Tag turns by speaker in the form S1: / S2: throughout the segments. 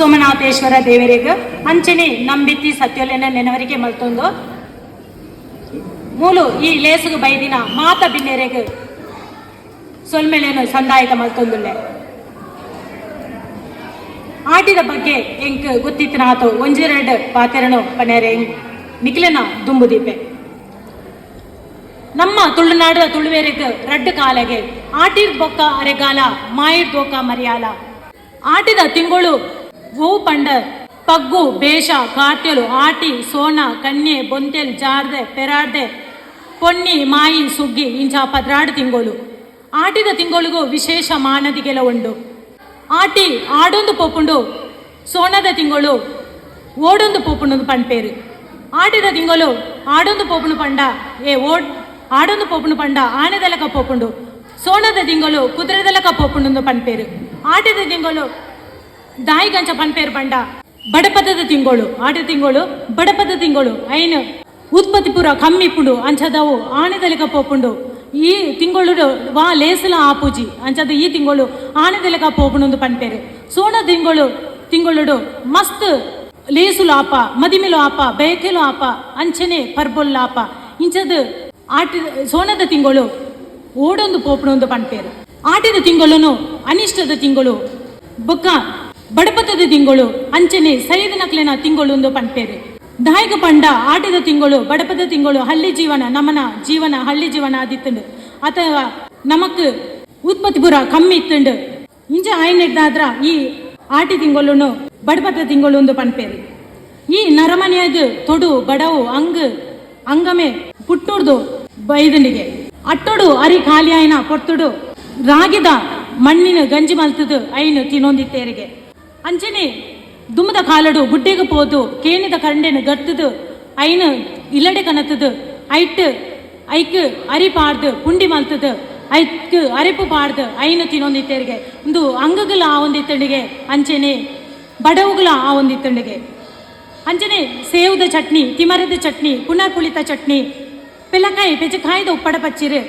S1: ಸೋಮನಾಥೇಶ್ವರ ದೇವರಿಗೆ ಅಂಚನೆ ನಂಬಿತ್ತಿ ಸತ್ಯೋಲೆನ ನೆನವರಿಗೆ ಮಲ್ತೊಂದು. ಮೂಲು ಈ ಲೇಸುಗು ಬೈದಿನ ಮಾತ ಬಿನ್ನೆರೆಗೆ ಸೊಲ್ಮೆಳೆನು ಸಂದಾಯಿತ ಮಲ್ತೊಂದುಲ್ಲೆ. ಆಟಿದ ಬಗ್ಗೆ ಎಂಕ್ ಗೊತ್ತಿತ್ತಿನ ಆತು ಒಂಜೆರಡು ಪಾತೆರನು ಪನೆರೆ ನಿಖಿಲನ ದುಂಬುದೀಪೆ ನಮ್ಮ ತುಳುನಾಡು ತುಳುವೇರಿಗೆ ರಡ್ಡು ಕಾಲಗೆ ಆಟಿರ್ ಬೊಕ್ಕ ಅರೆಗಾಲ, ಮಾಯಿರ್ ಬೊಕ್ಕ ಮರಿಯಾಲ. ಆಟಿದ ತಿಂಗಳು ಓ ಪಂಡ ಪಗ್ಗು, ಬೇಷ, ಕಾಟ್ಯಲು, ಆಟಿ ಸೋನ ಕನ್ಯೆ, ಬೊಂತೆಲ್, ಜಾರ್ದೆ ಪೆರಾಡ್ದೆ ಪೊನ್ನಿ, ಮಾಯಿ, ಸುಗ್ಗಿ ಇಂಚ ಪದ್ರಾಡು ತಿಂಗಳು ಆಟಿದ ತಿಂಗಳಿಗೂ ವಿಶೇಷ ಮಾನದಿಗೆಲ ಉಂಡು ಆಟಿ ಆಡೊಂದು ಪೋಪುಂಡು ಸೋನದ ತಿಂಗಳು ಓಡೊಂದು ಪೋಪುಂಡು ಪಂಡ್ಪೇರು ಆಟಿದ ತಿಂಗಳು ಆಡೊಂದು ಪೋಪುಂಡು ಪಂಡ, ಏ, ಓಡ್, ಆಡೊಂದು ಪೋಪುನು ಪಂಡ, ಆನೆದಲಕ ಪೋಪುಂಡು ಸೋನದ ತಿಂಗಳು ಕುದುರೆದಲಕ ಪೋಪುಂಡು ಪಂಡ್ಪೇರು ಆಟಿದ ತಿಂಗಳು ದಾಯಿಗಂಚ ಪನ್ಪೇರ್ ಬಂಡ. ಬಡಪದದ ತಿಂಗಳು, ಆಟಿದ ತಿಂಗಳು, ಬಡಪದ ತಿಂಗಳು, ಐನು. ಉತ್ಪತ್ತಿ ಪೂರ ಕಮ್ಮಿ ಪುಂಡು, ಅಂಚದವು ಆನೆದಲಕ ಪೋಪುಂಡು ಈ ತಿಂಗಳು ವಾ ಲೇಸಲ ಆಪೂಜಿ ಅಂಚದ ಈ ತಿಂಗಳು ಆನೆದಲಕ ಪೋಪುಂಡು ಪನ್ಪೇರು ಸೋನ ತಿಂಗಳು ತಿಂಗಳು ಮಸ್ತ್ ಲೇಸುಲು ಆಪ, ಮದಿಮೆಲು ಆಪ ಬೇಕೆಲು ಆಪ, ಅಂಚನೆ ಪರ್ಬೊಲ್ಲ ಆಪ. ಇಂಚದ ಆಟ ಸೋನದ ತಿಂಗಳು, ಓಡೊಂದು ಪೋಪುಣೊಂದು ಪನ್ಪೇರು ಆಟದ ತಿಂಗಳು ಅನಿಷ್ಟದ ತಿಂಗಳು. ಬೊಕ್ಕ ಬಡಪತದ ತಿಂಗಳು, ಅಂಚನೆ ಸೈದ ನಕ್ಲಿನ ತಿಂಗಳು ಒಂದು ಪನ್ಪೇರು. ದಾಯಕ ಪಂಡ ಆಟದ ತಿಂಗಳು, ಬಡಪದ ತಿಂಗಳು, ಹಳ್ಳಿ ಜೀವನ, ನಮನ ಜೀವನ, ಹಳ್ಳಿ ಜೀವನ ಆದಿತ್ತುಂಡು. ಅಥವಾ ನಮಕ್ ಉತ್ಪತ್ತಿ ಪುರ ಕಮ್ಮಿ ಇತ್ತುಂಡು. ಇಂಚ ಆಯ್ನೆಡ್ದಾದ್ರ ಈ ಆಟಿ ತಿಂಗಳು ಬಡಪದ ತಿಂಗಳು ಒಂದು ಪನ್ಪೇರು. ಈ ನರಮನೆಯದು ತೊಡು, ಬಡವು, ಅಂಗ್, ಅಂಗಮೆ ಪುಟ್ಟುಡ್ದು ಬೈದಂಡಿಗೆ. ಅಟ್ಟೊಡು ಅರಿ ಖಾಲಿ ಆಯ್ನ ಪೊರ್ತುಡು ರಾಗಿದ ಮಣ್ಣಿನ ಗಂಜಿ ಮಲ್ತದು ಐನು ತಿನ್ನೊಂದಿತ್ತೇರಿಗೆ. ಅಂಚನೆ ದುಮ್ಮದ ಕಾಲಡು, ಗುಡ್ಡೆಗೆ ಪೋದು ಕೇನಿದ ಕರಂಡೆನು ಗತ್ತದು ಐನು ಇಲ್ಲಡೆ ಕನತದು, ಐಟ್, ಐಕ್ ಅರಿ ಪಾಡ್ದು, ಪುಂಡಿ ಮಲ್ತದು, ಐಕ್ ಅರೆಪು ಪಾಡ್ದು, ಐನು ತಿನ್ನೊಂದಿತ್ತೇರಿಗೆ. ಒಂದು ಅಂಗಗಳ ಆ ಒಂದಿತ್ತಂಡಿಗೆ ಅಂಚನೆ ಬಡವುಗಳ ಆ ಒಂದಿತ್ತಂಡಿಗೆ. ಅಂಜನೆ, ಸೇವುದ ಚಟ್ನಿ, ತಿಮರದ ಚಟ್ನಿ ಪುನರ್ ಪುಳಿತ ಚಟ್ನಿ, ಪೆಲ್ಲಕಾಯಿ ಪೆಚ್ಚಕಾಯ್ದ ಉಪ್ಪಡ ಪಚ್ಚಿರು,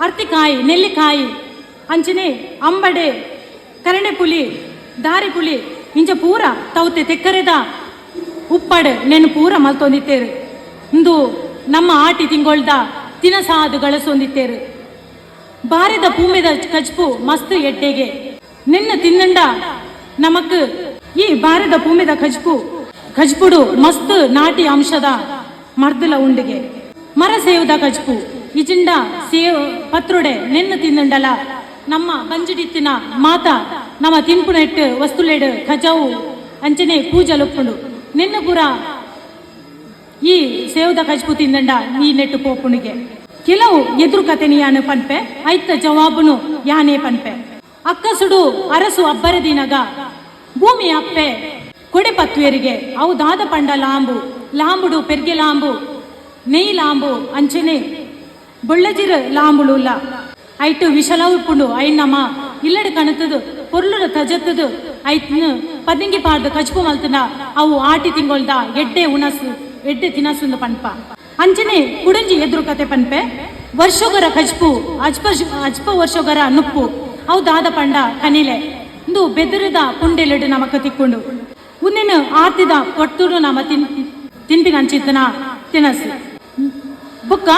S1: ಅರ್ತಿಕಾಯಿ, ನೆಲ್ಲಿಕಾಯಿ ಅಂಚನೆ ಅಂಬಡೆ ಕರಣೆ ಪುಲಿ ದಾರಿ ಪುಲಿ ಇಂಚ ಪೂರ ತೌತೆ ತೆಕ್ಕರೆದ. ಉಪ್ಪಡ್ ನೆನ್ ಪೂರ ಮಲ್ತೊಂದಿತ್ತೇರು. ಇಂದು ನಮ್ಮ ಆಟಿ ತಿಂಗೊಳ್ದ ತಿನಸಾದು ಗಳಸೊಂದಿತ್ತೇರು. ಬಾರಿದ ಭೂಮಿದ ಕಜ್ಪು ಮಸ್ತ್ ಎಡ್ಡೆಗೆ. ನಿನ್ನ ತಿನ್ನಂಡ ನಮಕ್ ಈ ಬಾರದ ಭೂಮಿದ ಕಜ್ಪು, ಕಜ್ಪುಡು ಮಸ್ತ್ ನಾಟಿ ಅಂಶದ ಮರ್ದಲ ಉಂಡಿಗೆ. ಮರ ಸೇವದ ಕಜ್ಪು, ಇಜಿಂಡ ಸೇವ್ ಪತ್ರುಡೆ ನಿನ್ನ ತಿನ್ನಂಡಲ. ನಮ್ಮ ಕಂಜಿಡಿತ್ತಿನ ಮಾತ ನಮ್ಮ ತಿನ್ಪುನೆಟ್ಟು ವಸ್ತುಲೆಡ್ ಖಜಾವು, ಅಂಚನೆ ಪೂಜಲೊಪ್ಪುಂಡು ನಿನ್ನ ಪುರ ಈ ಸೇವದ ಕಜ್ಪು ತಿಂದಂಡ ಈ ನೆಟ್ಟು ಪೋಪುಣಿಗೆ. ಕೆಲವು ಎದುರು ಕಥೆನಿ ಯಾನು ಪನ್ಪೆ, ಐತ ಜವಾಬುನು ಯಾನೇ ಪನ್ಪೆ. ಅಕ್ಕಸುಡು ಅರಸು ಅಬ್ಬರದಿನಗ ಭೂಮಿ ಅಪ್ಪೆ, ಕೊಡೆ ಪತ್ವೇರಿಗೆ ಅವು ದಾದ ಪಂಡ ಲಾಂಬು, ಲಾಂಬುಡು ಪೆರ್ಗೆ ಲಾಂಬು, ನೆಯ್ ಲಾಂಬು, ಅಂಚನೆ, ಬೊಳ್ಳಜಿರ ಲಾಂಬುಳುಲ್ಲ. ಐಟು ವಿಶಲವು ಉಪ್ಪುಂಡು ಐನಮ್ಮ, ಇಲ್ಲಡೆ ಕಣತದು ಪೊರ್ಲುಡು ತಜತ್ತದು ಐತ್ನು. ಪದಿಂಗಿ ಪಾಡ್ದು ಕಚ್ಪು ಮಲ್ತನ. ಅವು ಆಟಿ ತಿಂಗೊಳ್ದ ಎಡ್ಡೆ ಉಣಸು, ಎಡ್ಡೆ ತಿನಸುಂದು ಪನ್ಪ. ಅಂಚನೆ ಕುಡಂಜಿ ಎದುರು ಕತೆ ಪನ್ಪೆ. ವರ್ಷೋಗರ ಕಜ್ಪು ಅಜ್ಪ ಅಜ್ಪ ವರ್ಷೋಗರ ನುಪ್ಪು. ಅವು ದಾದ ಪಂಡ ಕನಿಲೆ. ಇಂದು ಬೆದರದ ಪುಂಡೆಲೆಡು ನಮಕ ತಿಕ್ಕೊಂಡು. ಉನ್ನಿನ ಆರ್ತಿದ ಪೊಟ್ಟುಡು ನಮ ತಿನ್, ತಿನ್ಪಿನ ಅಂಚಿತ್ತನ ತಿನಸು. ಬುಕ್ಕ,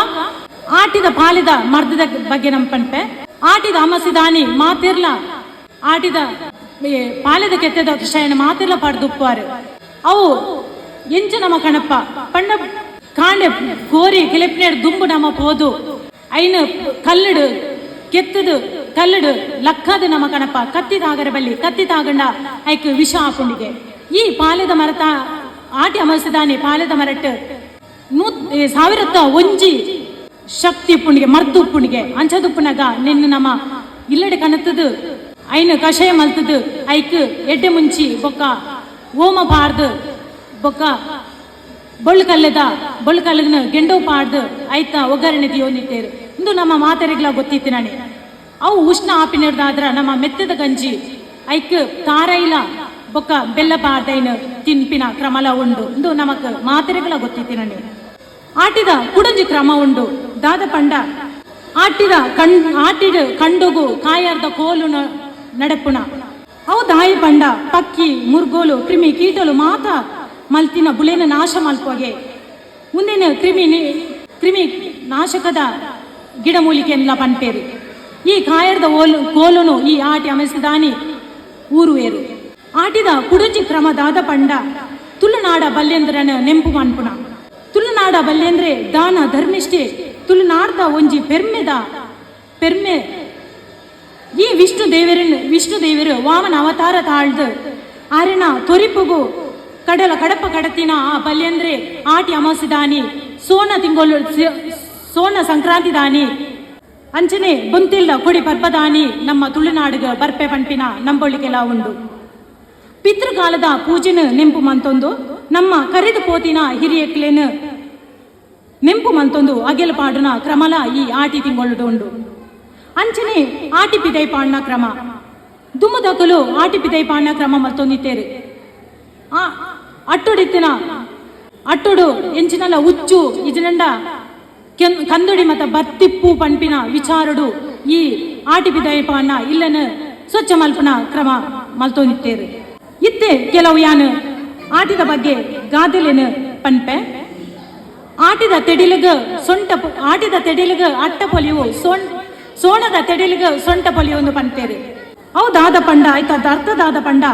S1: ಆಟಿದ ಪಾಲಿದ ಮರ್ದದ ಬಗ್ಗೆ ನಮ್ಮ ಪನ್ಪೆ. ಆಟಿದ ಅಮಸಿದಾನಿ ಮಾತಿರ್ಲ ಆಟಿದ ಏ, ಪಾಲಿದ ಕೆತ್ತದ ಕೃಷಯನ ಮಾತಿರ್ಲ ಪಡ್ದುಪ್ಪುವಾರು ಅವು ಎಂಚ ನಮ್ಮ ಕಣಪ್ಪ ಪಂಡ ಕಾಂಡೆ ಗೋರಿ ಕಿಲೆಪ್ನೇಡ್ ದುಂಬು ನಮ್ಮ ಪೋದು ಐನು ಕಲ್ಲಡು ಕೆತ್ತದು ಕಲ್ಲಡು ಲಕ್ಕದು ನಮ್ಮ ಕಣಪ್ಪ ಕತ್ತಿದಾಗರ ಬಲ್ಲಿ ಕತ್ತಿದಾಗಂಡ ಐಕ್ ವಿಷ ಹಾಕೊಂಡಿಗೆ ಈ ಪಾಲೆದ ಮರತ ಆಟಿ ಅಮಸಿದಾನಿ ಪಾಲೆದ ಮರಟ್ ನೂ ಏ, ಸಾವಿರತ್ತ ಒಂಜಿ ಶಕ್ತಿ ಉಪ್ಪುಣಿಗೆ ಮರ್ದು ಉಪ್ಪುಣಿಗೆ ಅಂಚದುಪ್ಪುನಗ ನಿನ್ನ ನಮ್ಮ ಇಲ್ಲಡೆ ಕನತದು ಐನು ಕಷಾಯ ಮಲ್ತದು, ಐಕ್ ಎಡ್ಡೆ ಮುಂಚಿ ಬೊಕ್ಕ ಓಮ ಪಾಡ್ದು ಬೊಕ್ಕ ಬೊಳ್ಳು ಕಲ್ಲದ ಬೊಳ್ಳು ಕಲ್ಲದ ಗೆಂಡೋ ಪಾಡ್ದು ಆಯ್ತ ಒಗ್ಗರಣೆ ದಿಯೋನಿಟ್ಟೇರು ಇಂದು ನಮ್ಮ ಮಾತರಿಗಳ ಗೊತ್ತಿತ್ತು ನಾಣೆ ಅವು ಉಷ್ಣ ಆಪಿನಿಡ್ದಾದ್ರ ನಮ್ಮ ಮೆತ್ತದ ಗಂಜಿ, ಐಕ್ ತಾರೈಲ ಬೊಕ್ಕ ಬೆಲ್ಲ ಪಾಡ್ದೈನ ತಿನ್ಪಿನ ಕ್ರಮಲ ಉಂಡು. ಇಂದು ನಮಕ್ ಮಾತರಿಗಳ ಗೊತ್ತಿತ್ತು ನಾಣೆ ಆಟಿದ ಕುಡಂಜಿ ಕ್ರಮ ಉಂಡು. ದಾದ ಪಂಡ, ಆಟಿದ ಕಣ್, ಆಟಿದ ಕಂಡುಗು ಕಾಯಾರ್ದ ಕೋಲು ನಡಪುಣ ಅವು ದಾಯಿ ಪಂಡ, ಪಕ್ಕಿ, ಮುರ್ಗೋಲು, ಕ್ರಿಮಿ ಕೀಟಲು ಮಾತ ಮಲ್ತಿನ ಬುಲೆನ ನಾಶ ಮಲ್ಪೋಗೆ. ಮುಂದಿನ ಕ್ರಿಮಿ ಕ್ರಿಮಿ ನಾಶಕದ ಗಿಡಮೂಲಿಕೆಯನ್ನೆಲ್ಲ ಪನ್ಪೇರು. ಈ ಕಾಯರ್ದ ಓಲು, ಕೋಲುನು ಈ ಆಟಿ ಅಮೆಸಿದಾನಿ ಏರು ಆಟಿದ ಕುಡುಜಿ ಕ್ರಮದಾದ ಪಂಡ, ತುಳುನಾಡ ಬಲ್ಯಂದ್ರನ ನೆಂಪು ಮನ್ಪುಣ. ತುಳುನಾಡ ಬಲ್ಯಂದ್ರೆ ದಾನ ಧರ್ಮಿಷ್ಠೆ, ತುಳುನಾಡ್ದ ಒಂಜಿ ಪೆರ್ಮೆದ, ಪೆರ್ಮೆ ಈ ವಿಷ್ಣು ದೇವರನ್ನು ವಿಷ್ಣು ದೇವರು ವಾಮನ ಅವತಾರ ತಾಳ್ದು. ಆರಿನ ತೊರಿಪುಗು, ಕಡಲ, ಕಡಪ ಕಡತಿನ ಆ ಬಲ್ಯಂದ್ರೆ ಆಟಿ ಅಮಾಸಿದಾನಿ, ಸೋನ ತಿಂಗೊಲು ಸೋನ ಸಂಕ್ರಾಂತಿ ದಾನಿ ಅಂಚನೆ ಬುಂತಿಲ್ಲ ಕೊಡಿ ಪರ್ಪದಾನಿ, ನಮ್ಮ ತುಳುನಾಡುಗ ಬರ್ಪೆ ಪಂಪಿನ ನಂಬೊಳಿಕೆಲ ಉಂಡು. ಪಿತೃಕಾಲದ ಪೂಜೆನ ನೆಂಪು ಮಂತೊಂದು, ನಮ್ಮ ಕರೆದು ಪೋತಿನ ಹಿರಿಯಕ್ಲೇನು ನೆಂಪು ಮಂತೊಂದು ಅಗೆಲು ಪಾಡುನ ಕ್ರಮಲ ಈ ಆಟಿ ತಿಂಗೊಳ್ಳುಡು ಉಂಡು. ಅಂಚನೆ ಆಟಿ ಪಿದೈ ಕ್ರಮ. ದುಮ್ಮದಕಲು ಆಟಿ ಪಿದೈ ಪಾಡ್ನ ಕ್ರಮ ಮತ್ತೊಂದಿತ್ತೇರು. ಆ ಅಟ್ಟುಡಿತ್ತಿನ ಅಟ್ಟುಡು ಎಂಚಿನಲ್ಲ ಉಚ್ಚು ಇಜನಂಡ ಕಂದುಡಿ ಮತ್ತ ಬತ್ತಿಪ್ಪು ಪಂಪಿನ ವಿಚಾರಡು ಈ ಆಟಿ ಪಿದೈ ಪಾಡ್ನ ಇಲ್ಲನ ಸ್ವಚ್ಛ ಮಲ್ಪನ ಕ್ರಮ ಮಲ್ತೊಂದಿತ್ತೇರಿ ಇತ್ತೆ ಕೆಲವು ಯಾನು ಆಟಿದ ಬಗ್ಗೆ ಗಾದೆಲೇನು ಪನ್ಪೆ? ಆಟಿದ ತೆಡಿಲಿಗ ಸೊಂಟ ಆಟದ ತೆಡಿಲಿಗ ಅಟ್ಟ ಪೊಲಿಯು ಸೊಣ್ ಸೋಣದ ತೆಡಿಲಿಗ ಸೊಂಟ ಪೊಲಿಯೊಂದು ಪಂತೇರು ಅವು ದಾದ ಪಂಡ ಆಯ್ತಾ ಅರ್ಥದಾದ ಪಂಡ.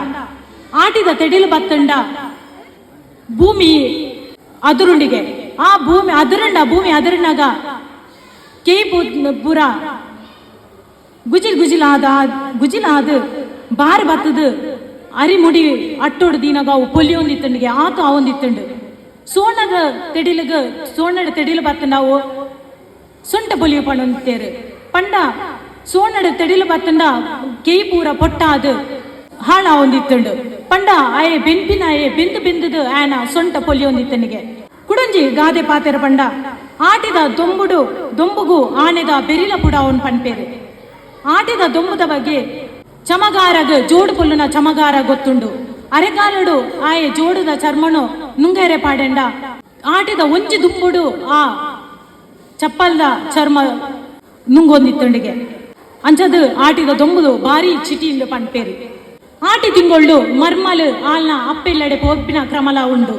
S1: ಆಟಿದ ತೆಡಿಲು ಬತ್ತಂಡ ಭೂಮಿ ಅದುರುಂಡಿಗೆ ಆ ಭೂಮಿ ಅದರಂಡ ಭೂಮಿ ಅದರನಾಗ ಕೇ ಪೂರ. ಗುಜಿಲ್ ಗುಜಿಲಾದ ಗುಜಿಲಾದ ಬಾರ್ ಬತ್ತದು ಅರಿಮುಡಿ ಅಟ್ಟೋಡು ದೀನಾಗ ಅವು ಪೊಲಿಯೊಂದಿತ್ತಂಡಿಗೆ ಆತು ಅವೊಂದಿತ್ತಂಡು ಸೋಣದ ತೆಡಿಲಿಗೆ, ಸೋಣದ ತೆಡಿಲು ಬತ್ತ ನಾವು ಸೊಂಟ ಪೊಲಿಯು ಪಂಡೊಂದಿತ್ತೇರು. ಪಂಡ ಸೋನಡ ತೆಡಿಲು ಬತ್ತಂಡ ಕೇಯಿ ಪೂರ ಪೊಟ್ಟ ಅದು ಹಾಳ ಒಂದಿತ್ತುಂಡು ಪಂಡ ಆಯೆ ಬೆಂಪಿನ ಆಯೆ ಬೆಂದು ಬೆಂದದು ಆಯನ ಸೊಂಟ ಪೊಲಿ ಒಂದಿತ್ತನಿಗೆ ಕುಡಂಜಿ ಗಾದೆ ಪಾತೆರ ಪಂಡ. ಆಟಿದ ದೊಂಬುಡು ದೊಂಬುಗು ಆನೆದ ಬೆರಿಲ ಪುಡ ಅವನ್ ಪನ್ಪೇರು. ಆಟಿದ ದೊಂಬುದ ಬಗ್ಗೆ ಚಮಗಾರಗ ಜೋಡು ಪೊಲ್ಲುನ ಚಮಗಾರ ಗೊತ್ತುಂಡು. ಅರೆಗಾಲಡು ಆಯೆ ಜೋಡುದ ಚರ್ಮನು ನುಂಗೇರೆ ಪಾಡೆಂಡ. ಆಟಿದ ಒಂಜಿ ದುಂಬುಡು ಆ ಚಪ್ಪಲ್ದ ಚರ್ಮ ನುಂಗೊಂದಿತ್ತುಂಡಿಗೆ ಅಂಚದು ಆಟಿದ ದೊಂಬುದು ಬಾರಿ ಚಿಟಿಯಿಂದ ಪಂಪೇರು ಆಟಿ ತಿಂಗೊಳ್ಳು ಮರ್ಮಲು ಆಲ್ನ ಅಪ್ಪೆಲ್ಲಡೆ ಪೋಪಿನ ಕ್ರಮಲ ಉಂಡು.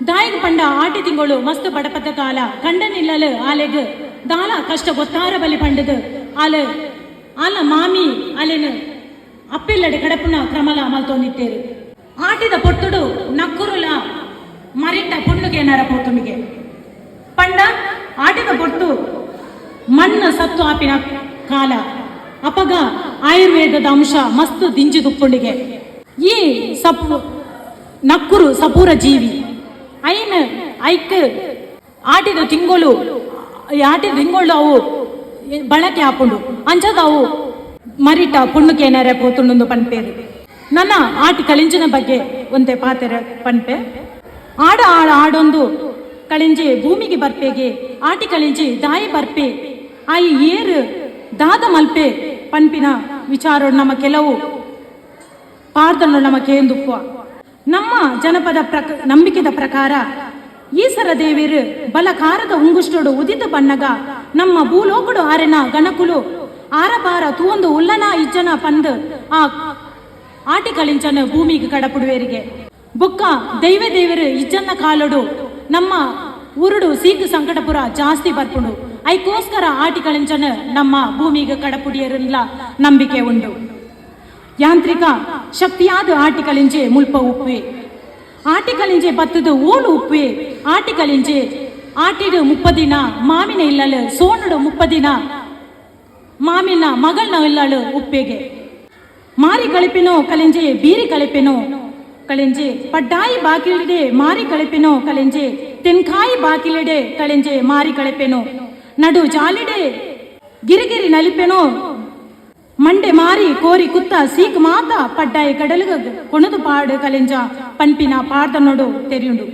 S1: ದಾಯಿಗೆ ಪಂಡ ಆಟಿ ತಿಂಗಳು ಮಸ್ತ್ ಬಡಪದ ಕಾಲ ಕಂಡನಿಲ್ಲಲು ಆಲೆಗ್ ದಾಲ ಕಷ್ಟ ಗೊತ್ತಾರ ಬಲಿ ಪಂಡದು ಆಲ ಆಲ ಮಾಮಿ ಅಲೆನು ಅಪ್ಪೆಲ್ಲಡೆ ಕಡಪುನ ಕ್ರಮಲ ಮಲ್ತೊಂದಿತ್ತೇರು ಆಟಿದ ಪೊಟ್ಟುಡು ನಕ್ಕುರುಲ ಮರಿಟ್ಟ ಪುಣ್ಣುಗೆ ನರ ಪೋತುಮಿಗೆ ಪಂಡ ಆಟಿದ ಪೊಟ್ಟು ಮಣ್ಣು ಸತ್ತು ಆಪಿನ ಕಾಲ. ಅಪಗ ಆಯುರ್ವೇದದ ಅಂಶ ಮಸ್ತ್ ದಿಂಜಿ ದುಪ್ಪುಂಡಿಗೆ ಈ ಸಪು ನಕ್ಕುರು ಸಪೂರ ಜೀವಿ. ಐನ್ ಐಕ್, ಆಟಿದ ತಿಂಗಳು ಆಟಿದ ತಿಂಗಳು ಅವು ಬಳಕೆ ಹಾಕೊಂಡು ಅಂಚದ ಅವು ಮರಿಟ ಪುಣ್ಣಕ್ಕೆ ಏನಾರ ಪೋತುಂಡು ಪನ್ಪೇರು ನನ್ನ ಆಟಿ ಕಳಿಂಜಿನ ಬಗ್ಗೆ ಒಂದೇ ಪಾತೆರ ಪನ್ಪೆ. ಆಡ ಆಡ ಆಡೊಂದು ಕಳಿಂಜಿ ಭೂಮಿಗೆ ಬರ್ಪೆಗೆ, ಆಟಿ ಕಳಿಂಜಿ ದಾಯಿ ಬರ್ಪೆ. ಆಯಿ ಏರು ದಾದ ಮಲ್ಪೆ ಪನ್ಪಿನ ವಿಚಾರ ನಮ್ಮ ಕೆಲವು ಪಾರ್ದನ್ನು ನಮ್ಮ ಕೇಂದುಪ್ಪ. ನಮ್ಮ ಜನಪದ ಪ್ರಕ, ನಂಬಿಕೆದ ಪ್ರಕಾರ ಈಸರ ದೇವಿರು ಬಲಕಾರದ ಉಂಗುಷ್ಟೋಡು ಉದಿತ ಬಣ್ಣಗ ನಮ್ಮ ಭೂಲೋಕಡು ಆರೆನ ಗಣಕುಲು ಆರಪಾರ ತೂವೊಂದು ಉಲ್ಲನ ಇಜ್ಜನ ಪಂದ್ ಆ ಆಟಿ ಕಳಿಂಚನ ಭೂಮಿಗೆ ಕಡಪುಡುವೇರಿಗೆ. ಬೊಕ್ಕ ದೈವ ದೇವರು ಇಜ್ಜನ ಕಾಲಡು ನಮ್ಮ ಉರುಡು ಸೀಕ್ ಸಂಕಟಪುರ ಜಾಸ್ತಿ ಬರ್ಪುಂಡು. ಐಕೋಸ್ಕರ ಆಟಿ ಕಳಿಂಚನ ನಮ್ಮ ಭೂಮಿಗೆ ಕಡಪುಡಿಯರಿಂದ ನಂಬಿಕೆ ಉಂಡು ಯಾಂತ್ರಿಕ ಶಕ್ತಿಯಾದ ಆಟಿಕಲಿಂಜೆ ಮುಲ್ಪ ಉಪ್ಪುವೆ. ಆಟಿಕಲಿಂಜೆ ಬತ್ತದು ಓಲು ಉಪ್ಪೆ ಆಟಿಕಲಿಂಜೆ ಆಟಿಡು ಮುಪ್ಪದಿನ ಮಾಮಿನ ಇಲ್ಲಲು ಸೋನುಡು ಮುಪ್ಪದಿನ ಮಾಮಿನ ಮಗಳನ ಇಲ್ಲಳು ಉಪ್ಪೆಗೆ. ಮಾರಿ ಕಳಿಪೆನೋ ಕಲೆಂಜೆ ಬೀರಿ ಕಳಪಿನೋ ಕಳೆಂಜೆ, ಪಡ್ಡಾಯಿ ಬಾಕಿಲಿಡೆ ಮಾರಿ ಕಳಿಪೆನೋ ಕಲೆಂಜೆ ತೆನ್ಕಾಯಿ ಬಾಕಿಲಿಡೆ ಕಳೆಂಜೆ ಮಾರಿ ಕಳಿಪೆನೋ ನಡು ಜಾಲಿಡೆ ಗಿರಿಗಿರಿ ನಲಿಪೆನೋ ಮಂಡೆ ಮಾರಿ ಕೋರಿ ಕುತ್ತ ಸೀಕ್ ಮಾತ ಪಡ್ಡಾಯಿ ಕಡಲುಗ ಕೊಣದು ಪಾಡು ಕಲೆಂಜ ಪನ್ಪಿನ ಪಾಡ್ದನೋಡು ತೆರಿಯುಂಡು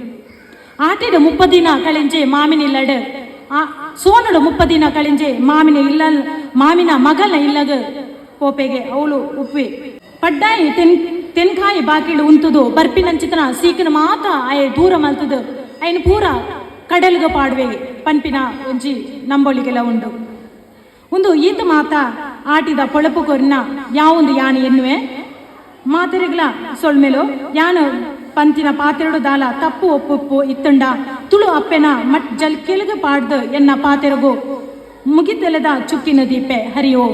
S1: ಆಟಿಡು ಮುಪ್ಪದಿನ ಕಳೆಂಜೆ ಮಾಮಿನಿಲ್ಲಡು ಆ ಸೋನಡು ಮುಪ್ಪದಿನ ಕಳೆಂಜೆ ಮಾಮಿನ ಇಲ್ಲ ಮಾಮಿನ ಮಗಲ ಇಲ್ಲಗ ಪೋಪೆಗೆ ಅವಳು ಉಪ್ಪಿ ಪಡ್ಡಾಯಿ ತೆನ್ ತೆನ್ಕಾಯಿ ಬಾಕಿಡು ಉಂತುದು ಬರ್ಪಿನಂಚಿತನ ಸೀಕಿನ ಮಾತ ಆಯೆ ದೂರ ಮಲ್ತದು ಐನ್ ಪೂರ ಕಡಲ್ಗ ಪಾಡುವೆ ಪನ್ಪಿನ ಒಂಜಿ ನಂಬೊಳಿಗೆಲ್ಲ ಉಂಡು. ಒಂದು ಈತ ಮಾತ ಆಟಿದ ಪೊಳಪು ಕೊರಿನ ಯಾವೊಂದು ಯಾನ ಎನ್ನುವೆ? ಮಾತೆರೆಗ್ಲ ಸೊಳ್ಮೆಲು ಯಾನ ಪಂತಿನ ಪಾತೆರಡು ದಾಲ ತಪ್ಪು ಒಪ್ಪುಪ್ಪು ಇತ್ತುಂಡ. ತುಳು ಅಪ್ಪೆನ ಮಟ್ ಜಲ್ ಕೆಳಗೆ ಪಾಡ್ದು ಎನ್ನ ಪಾತೆರಗು? ಮುಗಿತೆಲೆದ ಚುಕ್ಕಿನ ದೀಪೆ ಹರಿಯೋ.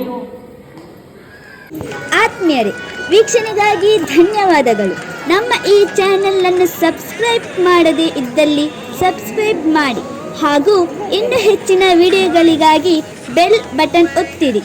S2: ಆತ್ಮೀಯರೇ, ವೀಕ್ಷಣೆಗಾಗಿ ಧನ್ಯವಾದಗಳು. ನಮ್ಮ ಈ ಚಾನೆಲ್ ಅನ್ನು ಸಬ್ಸ್ಕ್ರೈಬ್ ಮಾಡದೇ ಇದ್ದಲ್ಲಿ ಸಬ್ಸ್ಕ್ರೈಬ್ ಮಾಡಿ. ಹಾಗೂ ಇನ್ನು ಹೆಚ್ಚಿನ ವಿಡಿಯೋಗಳಿಗಾಗಿ ಬೆಲ್ ಬಟನ್ ಒತ್ತಿರಿ.